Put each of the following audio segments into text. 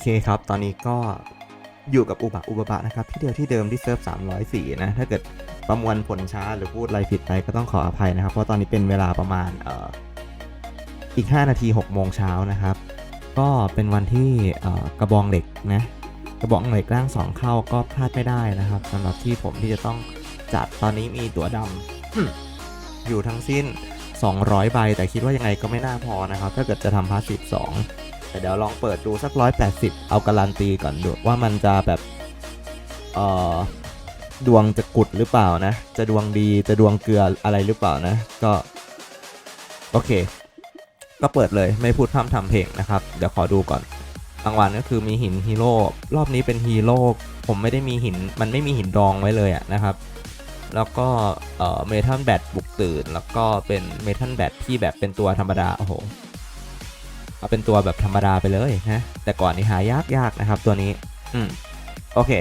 เคครับ ตอนนี้ก็อยู่กับอุบะอุบะนะครับ ที่เดียวที่เดิมที่เซิร์ฟ304 นะ ถ้าเกิดประมวลผลช้าหรือพูดอะไรผิดไปก็ต้องขออภัยนะครับ เพราะตอนนี้เป็นเวลาประมาณเอ่ออีก 5 นาที 6 โมงเช้านะครับ ก็เป็นวันที่เอ่อกระบองเหล็กนะ กระบองเหล็กร่างสองเข้าก็พลาดไม่ได้นะครับสำหรับที่ผมที่จะต้องจัดตอนนี้มีตั๋วดำอยู่ทั้งสิ้น 200 ใบ แต่คิดว่ายังไงก็ไม่น่าพอนะครับ ถ้าเกิดจะทำพาสซีฟ2 แต่เดี๋ยวลองเปิดดูสัก180เอาการันตีก่อนดูว่ามันจะแบบเออดวงจะกุดหรือเปล่านะ จะดวงดีจะดวงเกลืออะไรหรือเปล่านะ ก็ โอเค ก็เปิดเลยไม่พูดพร่ำทำเพลงนะครับ เดี๋ยวขอดูก่อนรางวัลก็คือมีหินฮีโร่รอบนี้เป็นฮีโร่ผมไม่ได้มีหินมันไม่มีหินดองไว้เลยอะนะครับ แล้วก็เอ่อเมทัลแบตบุกตื่น แล้วก็เป็นเมทัลแบตที่แบบเป็นตัวธรรมดาโอ้โห เอาเป็นตัวแบบธรรมดาไปเลยนะแต่ก่อนนี่หายากยากนะครับตัวนี้ อืมโอเค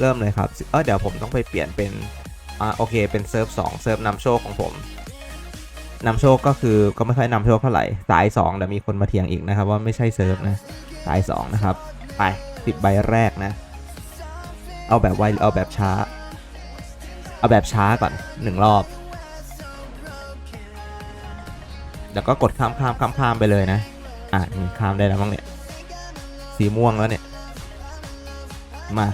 เริ่มเลยครับเออเดี๋ยวผมต้องไปเปลี่ยนเป็นอ่าโอเคเป็นเซิร์ฟ2เซิร์ฟนำโชคของผมนำโชคก็คือก็ไม่ค่อยนำโชคเท่าไหร่สาย2เดี๋ยวมีคนมาเถียงอีกนะครับ ว่าไม่ใช่เซิร์ฟนะสาย2นะครับไปสิบใบแรกนะ เอาแบบไวหรือเอาแบบช้า เอาแบบช้าก่อนหนึ่งรอบ แล้วก็กดข้ามข้ามข้ามข้ามไปเลยนะ อะนี่ข้ามได้แล้วมั้งเนี่ย สีม่วงแล้วเนี่ย มา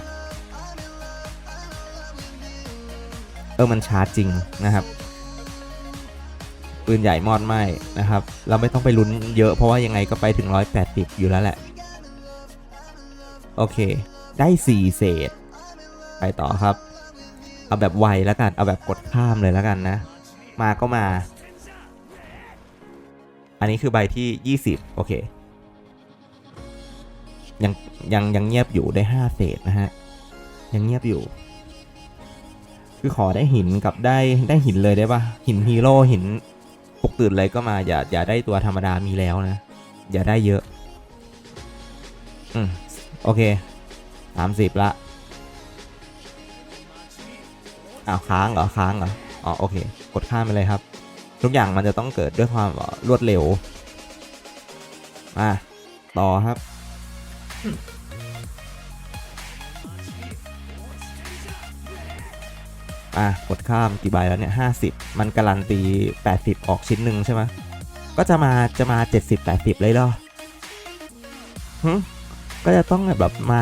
เออมันช้าจริงนะครับปืนใหญ่มอดไหมนะครับ เราไม่ต้องไปลุ้นเยอะเพราะว่ายังไงก็ไปถึง 180 อยู่แล้วแหละ โอเค ได้ 4 เศษ ไปต่อครับ เอาแบบไวแล้วกัน เอาแบบกดข้ามเลยแล้วกันนะ มาก็มา อันนี้คือใบที่ 20 โอเค ยังยังยังเงียบอยู่ได้ 5 เศษนะฮะ ยังเงียบอยู่ คือขอได้หินกับได้ได้หินเลยได้ปะหินฮีโร่หินปลุกตื่นเลยก็มา อย่าอย่าได้ตัวธรรมดามีแล้วนะ อย่าได้เยอะ อืม โอเคสามสิบละอ้าวค้างเหรอค้างเหรออ๋อโอเค กดข้ามไปเลยครับ ทุกอย่างมันจะต้องเกิดด้วยความรวดเร็วมาต่อครับ อะกดข้ามกี่ใบแล้วเนี่ยห้าสิบมันการันตีแปดสิบออกชิ้นหนึ่งใช่ไหมก็จะมาจะมาเจ็ดสิบแปดสิบเลยเหรอหึก็จะต้องแบบมา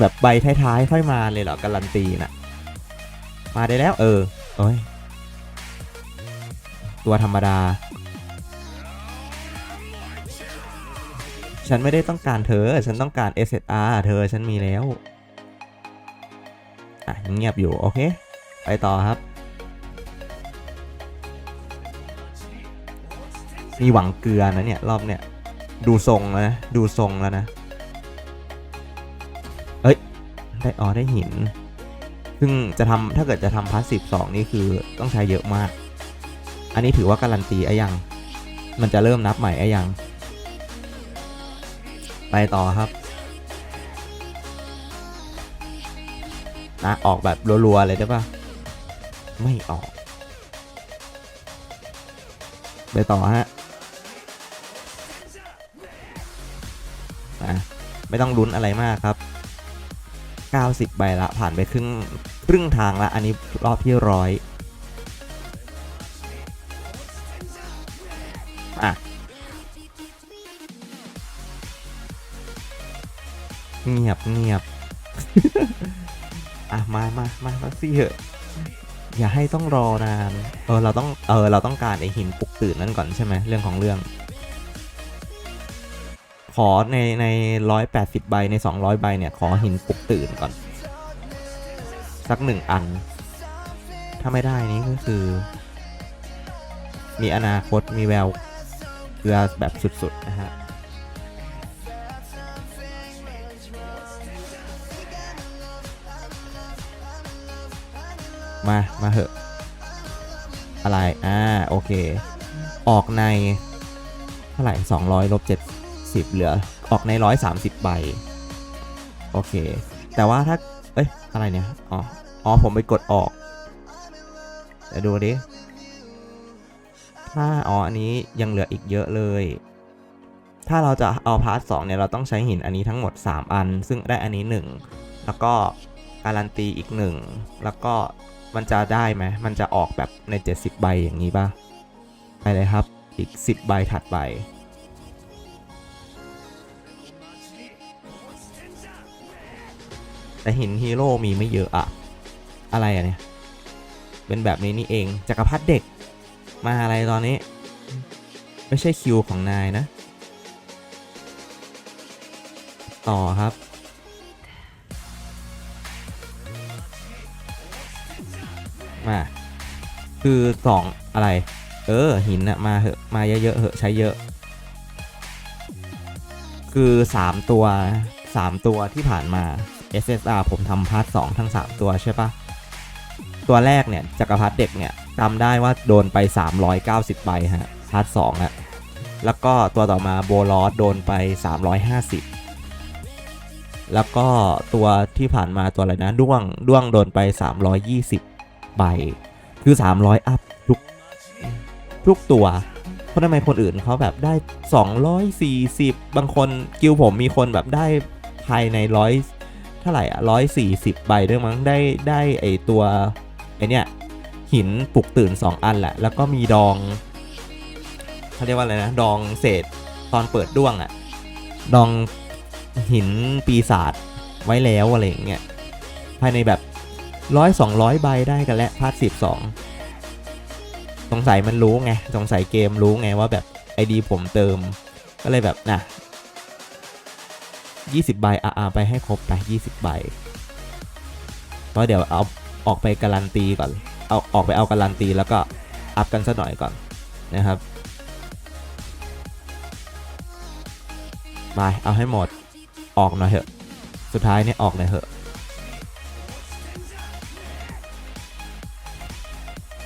แบบใบท้ายๆค่อยมาเลยเหรอการันตีน่ะ มาได้แล้วเออโอ้ย ตัวธรรมดา ฉันไม่ได้ต้องการเธอ ฉันต้องการ SSR เธอฉันมีแล้ว อะเงียบอยู่ โอเค ไปต่อครับ มีหวังเกลือนะเนี่ย รอบเนี่ย ดูทรงแล้วนะ ดูทรงแล้วนะ เอ้ย ได้อ๋อได้หินซึ่งจะทำถ้าเกิดจะทำพาสซีฟสองนี่คือต้องใช้เยอะมาก อันนี้ถือว่าการันตีไอ้ยัง มันจะเริ่มนับใหม่ไอ้ยัง ไปต่อครับนะออกแบบรัวๆเลยได้ปะไม่ออก ไปต่อฮะนะไม่ต้องลุ้นอะไรมากครับ 90 ใบละผ่านไปครึ่งครึ่งทางละ อันนี้รอบที่ร้อย เงียบเงียบอะมามามาสิเหอะอย่าให้ต้องรอนาน เออเราต้อง เออเราต้องการไอหินปลุกตื่นนั่นก่อนใช่ไหมเรื่องของเรื่อง ขอในในร้อยแปดสิบใบในสองร้อยใบเนี่ยขอหินปลุกตื่นก่อน สักหนึ่งอัน ถ้าไม่ได้นี้ก็คือ มีอนาคตมีแววเกลือแบบสุดๆนะฮะ มา มาเหอะ อะไร อ่า โอเค ออกใน เท่าไหร่สองร้อยลบเจ็ดสิบเหลือ ออกในร้อยสามสิบใบ โอเค แต่ว่าถ้า เอ้ย อะไรเนี่ย อ๋อ อ๋อ ผมไปกดออกเดี๋ยวดูดิ ถ้า อ๋อ อันนี้ยังเหลืออีกเยอะเลย ถ้าเราจะเอาพาร์ทสเนี่ย เราต้องใช้หินอันนี้ทั้งหมด 3 อัน ซึ่งได้อันนี้ 1 แล้วก็การันตีอีก 1 แล้วก็ มันจะได้ไหมมันจะออกแบบใน 70 ใบอย่างนี้ป่ะ ไปเลยครับ อีก 10 ใบถัดไป แต่หินฮีโร่มีไม่เยอะอะ อะไรอะเนี่ย เป็นแบบนี้นี่เอง จักรพรรดิเด็ก มาอะไรตอนนี้ ไม่ใช่คิวของนายนะ ต่อครับ มา คือสองอะไร เออ หินอะมาเหอะมาเยอะๆเหอะใช้เยอะ คือ 3 ตัว 3 ตัวที่ผ่านมา SSR ผมทำพาร์ท2ทั้ง 3 ตัวใช่ปะตัวแรกเนี่ยจักรพรรดิเด็กเนี่ยจำได้ว่าโดนไป 390ใบฮะพาร์ท2อะแล้วก็ตัวต่อมาโบลอสโดนไป 350 แล้วก็ตัวที่ผ่านมาตัวอะไรนะด้วงด้วงโดนไป 320 ใบ คือ 300 อัพทุกทุกตัว เพราะทำไมคนอื่นเขาแบบได้ 240 บางคนกิลผมมีคนแบบได้ภายในร้อยเท่าไหร่อะ140ใบด้วยมั้งได้ได้ไอตัวไอเนี้ยหินปลุกตื่น 2 อันแหละ แล้วก็มีดองเขาเรียกว่าอะไรนะ ดองเศษตอนเปิดด้วงอะดองหินปีศาจไว้แล้วอะไรอย่างเงี้ยภายในแบบ ร้อยสองร้อยใบได้กันแล้วพาร์ทสิบสองสงสัยมันรู้ไง สงสัยเกมรู้ไงว่าแบบไอดีผมเติม ก็เลยแบบนะ20ใบอ่าไปให้ครบไป20ใบเพราะเดี๋ยวเอาออกไปการันตีก่อน เอาออกไปเอาการันตีแล้วก็อัพกันสักหน่อยก่อนนะครับไปเอาให้หมด ออกหน่อยเถอะ สุดท้ายเนี่ยออกหน่อยเถอะ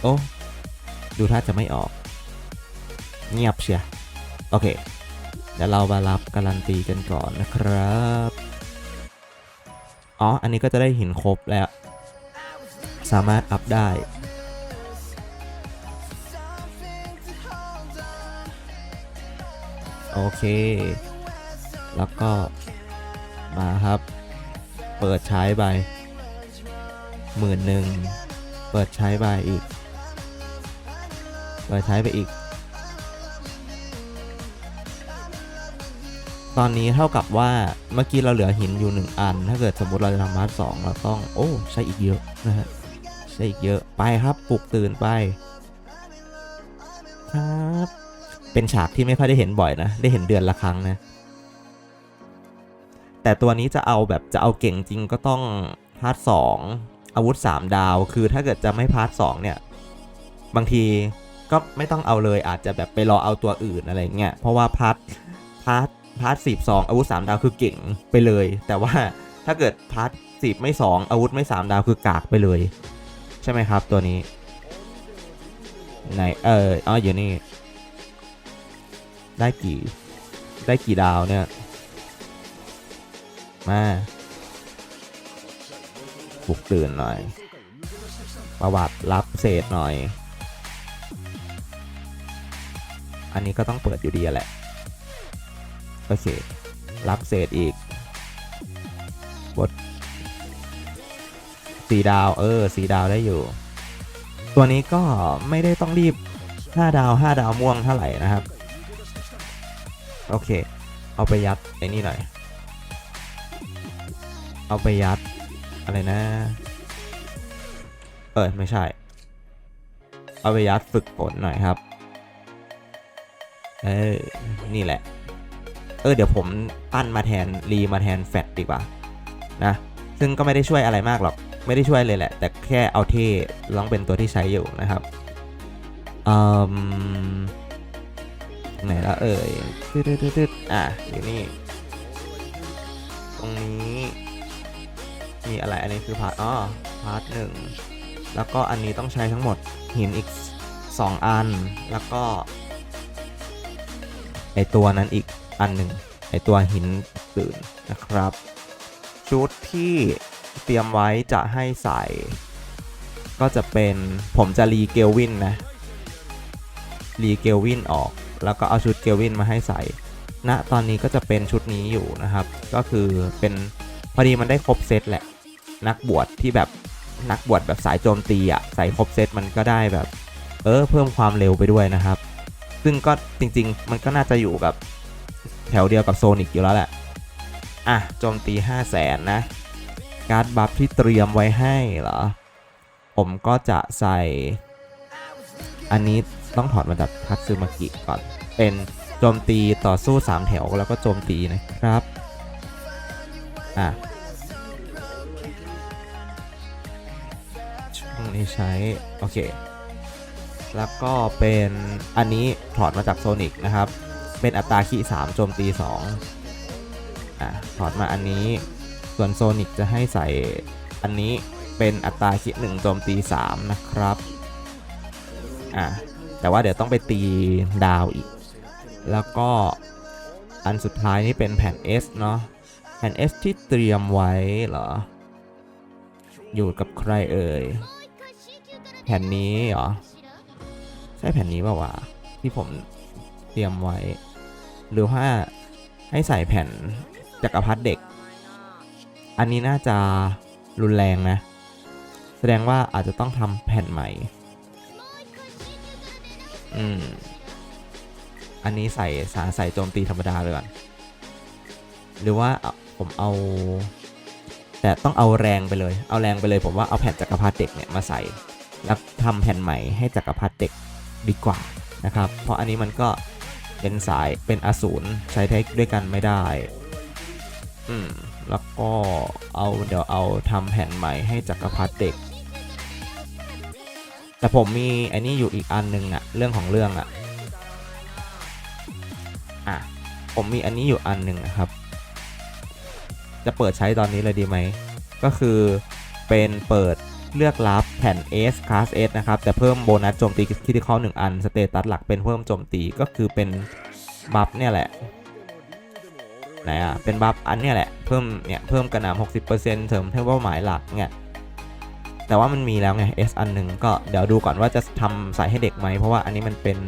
โอ้ ดูถ้าจะไม่ออก เงียบเชียโอเค เดี๋ยวเรามารับการันตีกันก่อนนะครับ อ๋อ อันนี้ก็จะได้หินครบแล้ว สามารถอัพได้ โอเค แล้วก็มาครับ เปิดใช้ใบหมื่นหนึ่ง เปิดใช้ใบอีก เปิดใช้ไปอีก ตอนนี้เท่ากับว่าเมื่อกี้เราเหลือหินอยู่ 1 อัน ถ้าเกิดสมมติเราจะทำพาร์ทสองเราต้องโอ้ใช้อีกเยอะนะฮะใช้อีกเยอะไปครับปลุกตื่นไป ครับเป็นฉากที่ไม่ค่อยได้เห็นบ่อยนะ ได้เห็นเดือนละครั้งนะ แต่ตัวนี้จะเอาแบบจะเอาเก่งจริงก็ต้องพาร์ทสองอาวุธ 3 ดาว คือถ้าเกิดจะไม่พาร์ทสองเนี่ย บางที ก็ไม่ต้องเอาเลยอาจจะแบบไปรอเอาตัวอื่นอะไรเงี้ยเพราะว่าพาร์ทพาร์ทพาร์ทสิบสองอาวุธ3ดาวคือเก่งไปเลย แต่ว่าถ้าเกิดพาร์ทสิบไม่2องอาวุธไม่3ดาวคือกากไปเลย ใช่ไหมครับตัวนี้ไหนเอออ๋ออยู่นี่ ได้กี่ได้กี่ดาวเนี่ยมาปลุกตื่นหน่อย ประวัติรับเศษหน่อย อันนี้ก็ต้องเปิดอยู่ดีแหละ โอเค รับเศษอีกบทสีดาวเออสีดาวได้อยู่ ตัวนี้ก็ไม่ได้ต้องรีบ 5 ดาว 5 ดาวม่วงเท่าไหร่นะครับ โอเค เอาไปยัดไอ้นี่หน่อย เอาไปยัดอะไรนะ เออไม่ใช่ เอาไปยัดฝึกฝนหน่อยครับ เออ นี่แหละ เออ เดี๋ยวผมปั้นมาแทนรีมาแทนแฟตดีกว่า นะ ซึ่งก็ไม่ได้ช่วยอะไรมากหรอก ไม่ได้ช่วยเลยแหละ แต่แค่เอาเท่ลองเป็นตัวที่ใช้อยู่นะครับอืมไหนละเอ่ยตึ๊ดๆๆๆอะอยู่นี่ ตรงนี้ มีอะไร อันนี้คือพาร์ทอ๋อพาร์ทหนึ่ง แล้วก็อันนี้ต้องใช้ทั้งหมดหินอีก 2 อัน แล้วก็ ไอตัวนั้นอีกอันหนึ่งไอตัวหินตื่นนะครับ ชุดที่เตรียมไว้จะให้ใส่ ก็จะเป็นผมจะรีเกลวินนะรีเกลวินออก แล้วก็เอาชุดเกลวินมาให้ใส่ณตอนนี้ก็จะเป็นชุดนี้อยู่นะครับ ก็คือเป็นพอดีมันได้ครบเซตแหละ นักบวชที่แบบนักบวชแบบสายโจมตีอะใส่ครบเซตมันก็ได้แบบ เออเพิ่มความเร็วไปด้วยนะครับ ซึ่งก็จริง ๆ มันก็น่าจะอยู่กับแถวเดียวกับโซนิกอยู่แล้วแหละ อะโจมตี 5 0 0แสนนะ การ์ดบัฟที่เตรียมไว้ให้เหรอ ผมก็จะใส่ อันนี้ต้องถอดมาจากทัตซึมากิก่อน เป็นโจมตีต่อสู้ 3 แถวแล้วก็โจมตีนะครับ อะช่วงนี้ใช้ โอเค แล้วก็เป็นอันนี้ถอดมาจากโซนิกนะครับ เป็นอัตราคี3โจมตี2อะถอดมาอันนี้ ส่วนโซนิกจะให้ใส่อันนี้เป็นอัตราคี1โจมตี3นะครับอะแต่ว่าเดี๋ยวต้องไปตีดาวอีก แล้วก็อันสุดท้ายนี่เป็นแผ่น S เนาะแผ่น S ที่เตรียมไว้เหรอ อยู่กับใครเอ่ย แผ่นนี้เหรอ ช่แผ่นนี้เปล่าวะที่ผมเตรียมไว้ หรือว่าให้ใส่แผ่นจักรพรรดิเด็ก อันนี้น่าจะรุนแรงนะ แสดงว่าอาจจะต้องทำแผ่นใหม่ อืม อันนี้ใส่สาใส่โจมตีธรรมดาเลยก่อนหรือว่าเอาผมเอา แต่ต้องเอาแรงไปเลย เอาแรงไปเลย ผมว่าเอาแผ่นจักรพรรดิเด็กเนี่ยมาใส่ แล้วทำแผ่นใหม่ให้จักรพรรดิเด็ก ดีกว่านะครับ เพราะอันนี้มันก็เป็นสายเป็นอสูรใช้เทคด้วยกันไม่ได้ อืม แล้วก็เอาเดี๋ยวเอาทำแผ่นใหม่ให้จักรพรรดิเด็ก แต่ผมมีไอันนี้อยู่อีกอันนึงอะเรื่องของเรื่องอะอะ ผมมีอันนี้อยู่อันหนึ่งนะครับ จะเปิดใช้ตอนนี้เลยดีไหม ก็คือเป็นเปิด เลือกรับแผ่น S Class S นะครับ แต่เพิ่มโบนัสโจมตีคิด i ค a l 1อัน สเตตัสหลักเป็นเพิ่มโจมตีก็คือเป็นบัฟเนี่ยแหละไหนอะ เป็นบัฟอันเนี่ยแหละ เพิ่มเนี่ย เพิ่มกระหน่ำ60%เสริมเป้าหมายหลักเนี่ยแต่ว่ามันมีแล้วไง S อันหนึ่งก็เดี๋ยวดูก่อนว่าจะทำใส่ให้เด็กไหม เพราะว่าอันนี้มันเป็น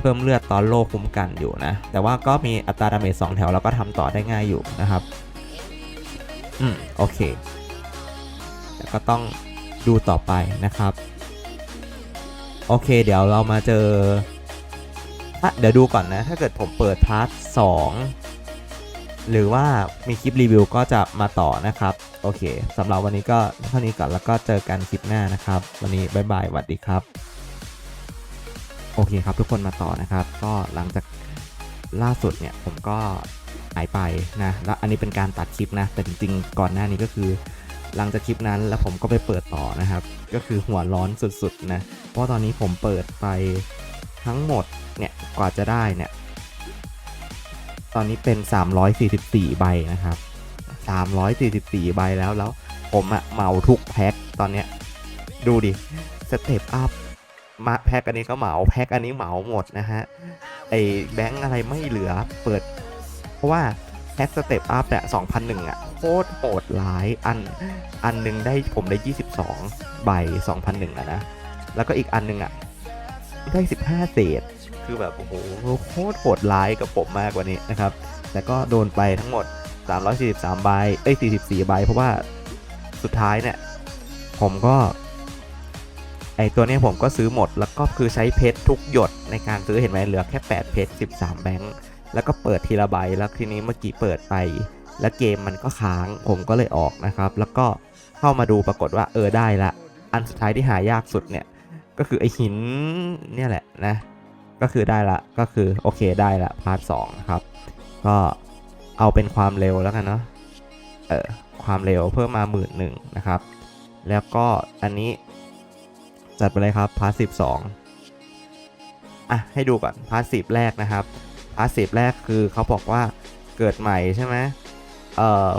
เพิ่มเลือดตอนโลคุ้มกันอยู่นะ แต่ว่าก็มีอัตราดาเมจ2แถวแล้วก็ทำต่อได้ง่ายอยู่นะครับ อืม โอเค แล้วก็ต้อง ดูต่อไปนะครับ โอเค เดี๋ยวเรามาเจอ เดี๋ยวดูก่อนนะ ถ้าเกิดผมเปิดพาร์ท2หรือว่ามีคลิปรีวิวก็จะมาต่อนะครับ โอเคสำหรับวันนี้ก็เท่านี้ก่อนแล้วก็เจอกันคลิปหน้านะครับ วันนี้บ๊ายบายสวัสดีครับ โอเคครับทุกคนมาต่อนะครับ ก็หลังจากล่าสุดเนี่ยผมก็หายไปนะแล้วอันนี้เป็นการตัดคลิปนะ แต่จริงๆ ก่อนหน้านี้ก็คือ หลังจากคลิปนั้นแล้วผมก็ไปเปิดต่อนะครับ ก็คือหัวร้อนสุดๆนะเพราะตอนนี้ผมเปิดไปทั้งหมดเนี่ยกว่าจะได้เนี่ยตอนนี้เป็น 344 ใบนะครับ 344 ใบแล้วแล้วผมอะเหมาทุกแพ็คตอนเนี้ยดูดิสเต็ปอัพมาแพ็คอันนี้ก็เหมาแพ็คอันนี้เหมาหมดนะฮะไอแบงค์อะไรไม่เหลือเปิด เพราะว่า แพ็คสเตปอัพเนี่ย2,001อะโคตรโหดร้ายอันอันหนึงได้ผมได้ 22 ใบ 2,001อะนะ แล้วก็อีกอันหนึงอะ ได้ 15 เศษ คือแบบ โอ้โหโคตรโหดร้ายกับผมมากกว่านี้นะครับ แต่ก็โดนไปทั้งหมด 343 ใบ เอ้ย 44 ใบ เพราะว่าสุดท้ายเนี่ย ผมก็ ไอตัวเนี้ยผมก็ซื้อหมด แล้วก็คือใช้เพชรทุกหยดในการซื้อเห็นไหมเหลือแค่ 8 เพชร 13 แบงค์ แล้วก็เปิดทีละใบแล้วทีนี้เมื่อกี้เปิดไป แล้วเกมมันก็ค้างผมก็เลยออกนะครับ แล้วก็เข้ามาดูปรากฏว่าเออได้ละ อันสุดท้ายที่หายากสุดเนี่ย ก็คือไอหินเนี่ยแหละนะ ก็คือได้ละก็คือโอเคได้ละพาร์ทสองนะครับ ก็เอาเป็นความเร็วแล้วกันเนาะเออความเร็วเพิ่มมาหมื่นหนึ่งนะครับ แล้วก็อันนี้จัดไปเลยครับพาร์ทสิบสองอะให้ดูก่อนพาร์ทสิบแรกนะครับ พาร์ทสิบแรกคือเขาบอกว่าเกิดใหม่ใช่ไหมเอ่อ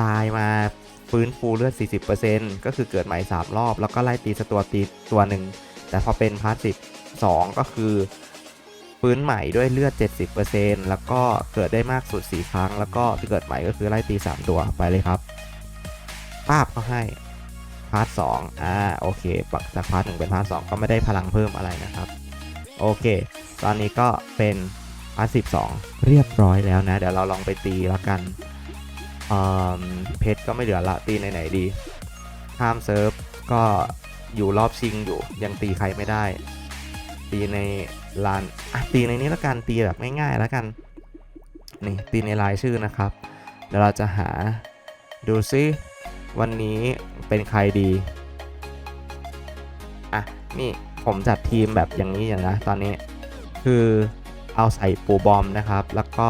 ตายมาฟื้นฟูเลือด 40%ก็คือเกิดใหม่ 3 รอบ แล้วก็ไล่ตีสตัวตีตัวหนึ่ง แต่พอเป็นพาร์ทสิบสองก็คือฟื้นใหม่ด้วยเลือด 70%แล้วก็เกิดได้มากสุด 4 ครั้ง แล้วก็เกิดใหม่ก็คือไล่ตี 3 ตัวไปเลยครับภาพก็ให้พาร์ทสองอ่า โอเคปักจากพาร์ทหนึ่งเป็นพาร์ทสองก็ไม่ได้พลังเพิ่มอะไรนะครับ โอเค ตอนนี้ก็เป็น พาร์ทสิบสองเรียบร้อยแล้วนะ เดี๋ยวเราลองไปตีแล้วกันเเพชรก็ไม่เหลือละตีไหนๆดีข้ามเซิร์ฟก็อยู่รอบชิงอยู่ยังตีใครไม่ได้ ตีในลานอะตีในนี้แล้วกันตีแบบง่ายๆแล้วกันนี่ตีในรายชื่อนะครับเดี๋ยวเราจะหาดูซิวันนี้เป็นใครดีอะนี่ผมจัดทีมแบบอย่างนี้อย่างนะตอนนี้คือ เอาใส่ปูบอมนะครับ แล้วก็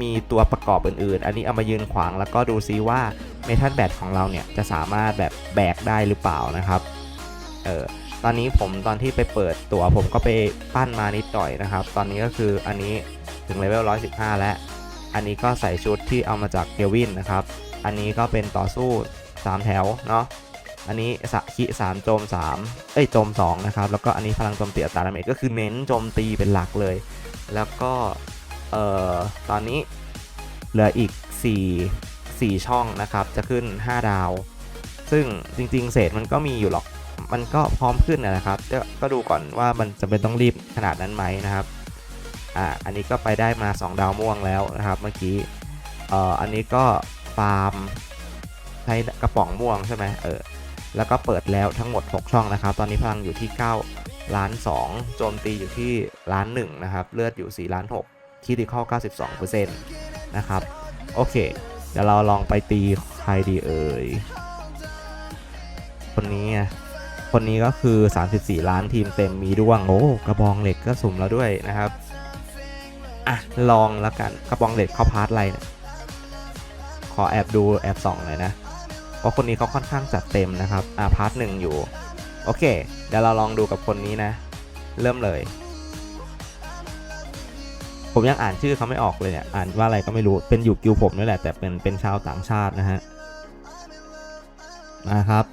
มีตัวประกอบอื่นๆ อันนี้เอามายืนขวางแล้วก็ดูซิว่าเมทัลแบตของเราเนี่ยจะสามารถแบบแบกได้หรือเปล่านะครับ เออตอนนี้ผมตอนที่ไปเปิดตัวผมก็ไปปั้นมานิดหน่อยนะครับ ตอนนี้ก็คืออันนี้ถึงเลเวล 115 แล้ว อันนี้ก็ใส่ชุดที่เอามาจากเกลวินนะครับ อันนี้ก็เป็นต่อสู้ 3 แถวเนาะ อันนี้สะคิสามโจม3เอ้ยโจม2นะครับ แล้วก็อันนี้พลังโจมตีอัตราดาเมจก็คือเน้นโจมตีเป็นหลักเลย แล้วก็เอ่อตอนนี้เหลืออีก 4 4 ช่องนะครับ จะขึ้น 5 ดาว ซึ่งจริงๆ เศษมันก็มีอยู่หรอก มันก็พร้อมขึ้นนะนะครับกก็ดูก่อนว่ามันจะเป็นต้องรีบขนาดนั้นไหมนะครับ อ่า อันนี้ก็ไปได้มา 2 ดาวม่วงแล้วนะครับเมื่อกี้ เอ่อ อันนี้ก็ฟาร์มใช้กระป๋องม่วงใช่ไหมเออ แล้วก็เปิดแล้วทั้งหมด 6 ช่องนะครับ ตอนนี้พลังอยู่ที่ 9 ล้าน 2 โจมตีอยู่ที่ล้าน1นะครับ เลือดอยู่ 4 ล้าน6คิดดีเข้า92%นะครับ โอเค เดี๋ยวเราลองไปตีใครดีเอ่ย คนนี้คนนี้ก็คือ 34 ล้านทีมเต็มมีด้วง โอ้กระบองเหล็กก็สุ่มแล้วด้วยนะครับอะลองแล้วกันกระบองเหล็กเขาพาร์ทอะไรนี่ยขอแอบดูแอบส่องหน่อยนะ ราะคนนี้เขาค่อนข้างจัดเต็มนะครับอะพาร์ทหนึ่งอยู่ โอเค เดี๋ยวเราลองดูกับคนนี้นะ เริ่มเลย ผมยังอ่านชื่อเขาไม่ออกเลยเนี่ย อ่านว่าอะไรก็ไม่รู้ เป็นอยู่กิวผมนี่แหละ แต่เป็นเป็นชาวต่างชาตินะฮะมาครับ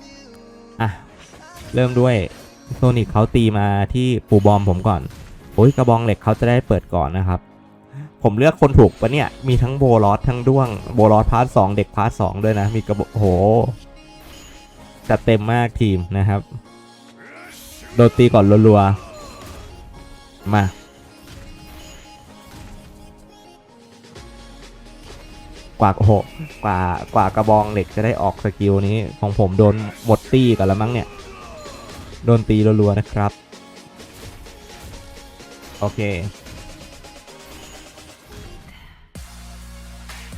อะ เริ่มด้วยโซนิกเขาตีมาที่ปูบอมผมก่อนโอ้ยกระบองเหล็กเขาจะได้เปิดก่อนนะครับ ผมเลือกคนถูกปะเนี่ย มีทั้งโบลอสทั้งด้วง โบลอสพาร์ทสองเด็กพาร์ทสองด้วยนะ มีกระบอกโหจัดเต็มมากทีมนะครับ โดนตีก่อนรัวๆ มา กว่าโอ้โหกว่ากว่ากระบองเหล็กจะได้ออกสกิลนี้ ของผมโดนหมดตีกันแล้วมั้งเนี่ย โดนตีรัวๆนะครับ โอเค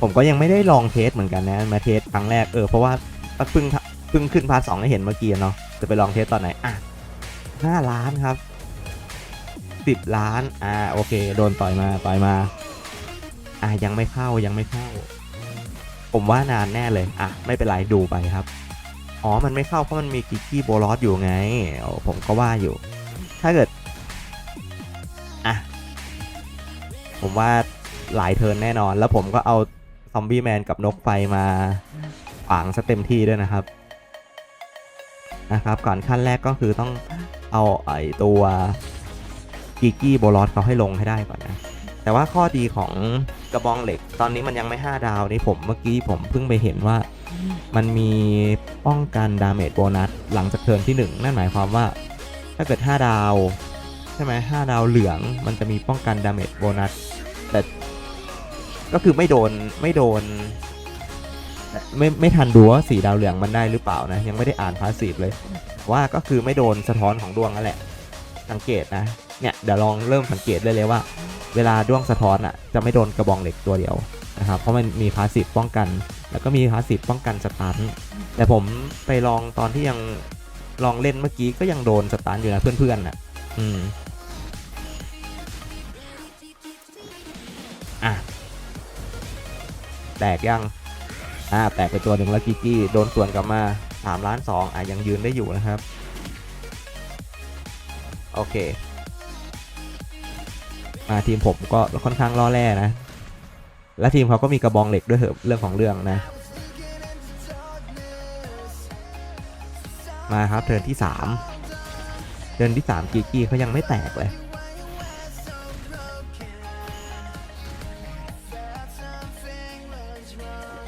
ผมก็ยังไม่ได้ลองเทสเหมือนกันนะมาเทสครั้งแรกเออเพราะว่าเพิ่งเพิ่งขึ้นพาร์ทสองให้เห็นเมื่อกี้เนาะจะไปลองเทสตอนไหนอะห้าล้านครับสิบล้านอ่าโอเค โดนต่อยมาต่อยมา อะยังไม่เข้ายังไม่เข้า ผมว่านานแน่เลยอะไม่เป็นไรดูไปครับอ๋อ มันไม่เข้าเพราะมันมีกิกกี้โบลอสอยู่ไง ผมก็ว่าอยู่ ถ้าเกิด อะ ผมว่าหลายเทิร์นแน่นอน แล้วผมก็เอา ซอมบี้แมนกับนกไฟมาขวางซะเต็มที่ด้วยนะครับนะครับ ก่อนขั้นแรกก็คือต้องเอาไอตัวกิกี้โบลอสเขาให้ลงให้ได้ก่อนนะแต่ว่าข้อดีของกระบองเหล็ก ตอนนี้มันยังไม่ 5 ดาวนี่ผมเมื่อกี้ผมเพิ่งไปเห็นว่า มันมีป้องกันดาเมจโบนัสหลังจากเทิร์นที่ 1 นั่นหมายความว่า ถ้าเกิด 5 ดาว ใช่ไหม5ดาวเหลืองมันจะมีป้องกันดาเมจโบนัสแต่ ก็คือไม่โดนไม่โดน ไม่ไม่ทันดูว่าสีดาวเหลืองมันได้หรือเปล่านะยังไม่ได้อ่านพาสซีฟเลย ว่าก็คือไม่โดนสะท้อนของดวงนั่นแหละ สังเกตนะเนี่ยเดี๋ยวลองเริ่มสังเกตได้เลยว่า เวลาดวงสะท้อนอะจะไม่โดนกระบองเหล็กตัวเดียวนะครับเพราะมันมีพาสซีฟป้องกัน แล้วก็มีพาสซีฟป้องกันสตันแต่ผมไปลองตอนที่ยังลองเล่นเมื่อกี้ก็ยังโดนสตันอยู่นะเพื่อนๆน่ะ อืมอะ แตกยังอ่าแตกไปตัวหนึ่งแล้วกิกกี้โดนส่วนกลับมา3ล้าน2อะยังยืนได้อยู่นะครับ โอเคมาทีมผมก็ค่อนข้างล่อแร่นะ และทีมเขาก็มีกระบองเหล็กด้วยเหอะเรื่องของเรื่องนะ มาครับเทิร์นที่ 3 เทิร์นที่ 3 กีกี้เขายังไม่แตกเลย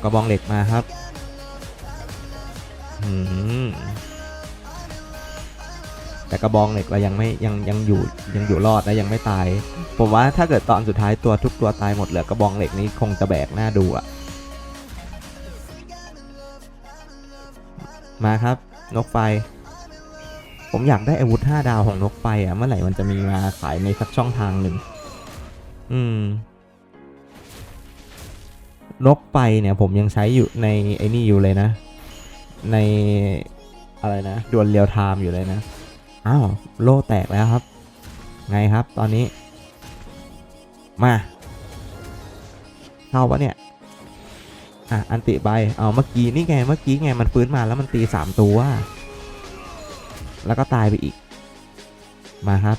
กระบองเหล็กมาครับอืมแต่กระบองเหล็กเรายังไม่ยังยังอยู่ยังอยู่รอดและยังไม่ตาย ผมว่าถ้าเกิดตอนสุดท้ายตัวทุกตัวตายหมดเหลือกระบองเหล็กนี้คงจะแบกหน้าดูอะมาครับ นกไฟ ผมอยากได้อาวุธ5ดาวของนกไฟอะเมื่อไหร่มันจะมีมาขายในสักช่องทางหนึ่ง อืม นกไฟเนี่ยผมยังใช้อยู่ในไอ้นี่อยู่เลยนะ ในอะไรนะดวลเรียวไทม์อยู่เลยนะ อ้าวโล่แตกแล้วครับ ไงครับตอนนี้ มาเข้าปะเนี่ย อะ อันติไป เอาเมื่อกี้นี่ไง เมื่อกี้ไงมันฟื้นมาแล้วมันตีสามตัว แล้วก็ตายไปอีก มาครับ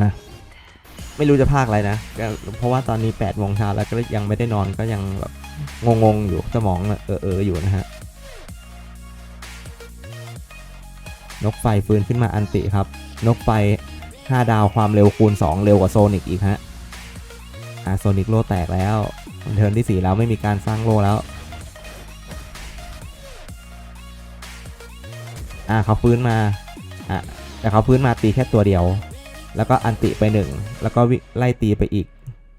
มาไม่รู้จะพากอะไรนะเพราะว่าตอนนี้8ปดโมงเช้าแล้วก็ยังไม่ได้นอนก็ยังแบบงงๆอยู่สมองเออเออๆอยู่นะฮะนกไฟฟื้นขึ้นมาอันติครับ นกไฟ 5 ดาวความเร็วคูณ 2 เร็วกว่าโซนิกอีกฮะอ่าโซนิกโลแตกแล้วเทิร์นที่ 4 แล้วไม่มีการสร้างโลแล้วอ่าเขาฟื้นมาอะแต่เขาฟื้นมาตีแค่ตัวเดียว แล้วก็อันติไปหนึ่งแล้วก็ไล่ตีไปอีก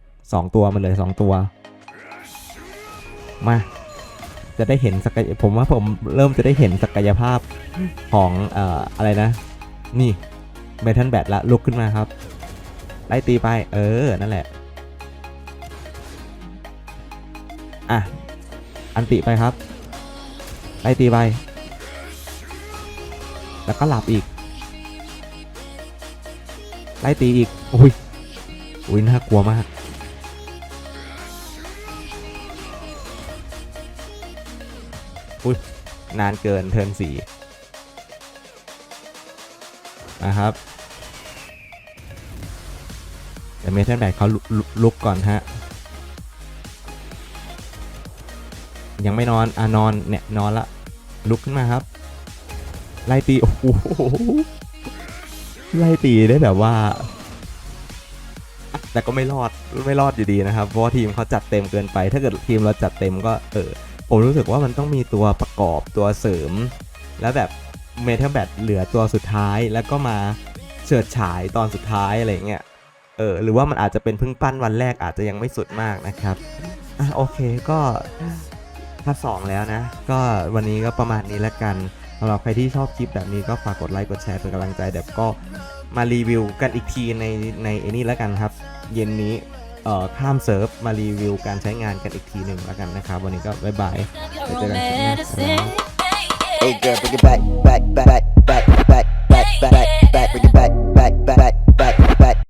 2 ตัวมันเลย 2 ตัว มา จะได้เห็นศักยผมว่าผมเริ่มจะได้เห็นศักยภาพของเอ่ออะไรนะ นี่เมทัลแบทละลุกขึ้นมาครับ ไล่ตีไป เออ นั่นแหละ อะ อันติไปครับ ไล่ตีไป แล้วก็หลับอีก ไล่ตีอีกอุ้ยอุ้ยน่ากลัวมากอุ้ยนานเกินเทิร์นสี่นะครับแต่เมทัลแบกเขาลุลุลุกก่อนฮะ ยังไม่นอนอะนอนเนี่ยนอนละ ลุกขึ้นมาครับ ไล่ตี โอ้โห ไล่ตีได้แบบว่า แต่ก็ไม่รอดไม่รอดอยู่ดีนะครับ เพราะทีมเขาจัดเต็มเกินไป ถ้าเกิดทีมเราจัดเต็มก็เออผมรู้สึกว่ามันต้องมีตัวประกอบตัวเสริม แล้วแบบเมทัลแบตเหลือตัวสุดท้ายแล้วก็มาเฉิดฉายตอนสุดท้ายอะไรเงี้ยเออหรือว่ามันอาจจะเป็นเพิ่งปั้นวันแรกอาจจะยังไม่สุดมากนะครับอะโอเคก็ภาสองแล้วนะ ก็วันนี้ก็ประมาณนี้แล้วกัน สำหรับใครที่ชอบคลิปแบบนี้ก็ฝากกดไลค์กดแชร์เป็นกำลังใจเดบก็มารีวิวกันอีกทีในในไอ้นี่แล้วกันครับ เย็นนี้เอ่อข้ามเซิร์ฟมารีวิวการใช้งานกันอีกทีหนึ่งแล้วกันนะครับ วันนี้ก็บ๊ายบายเปเจอกันคลิหน้าครับ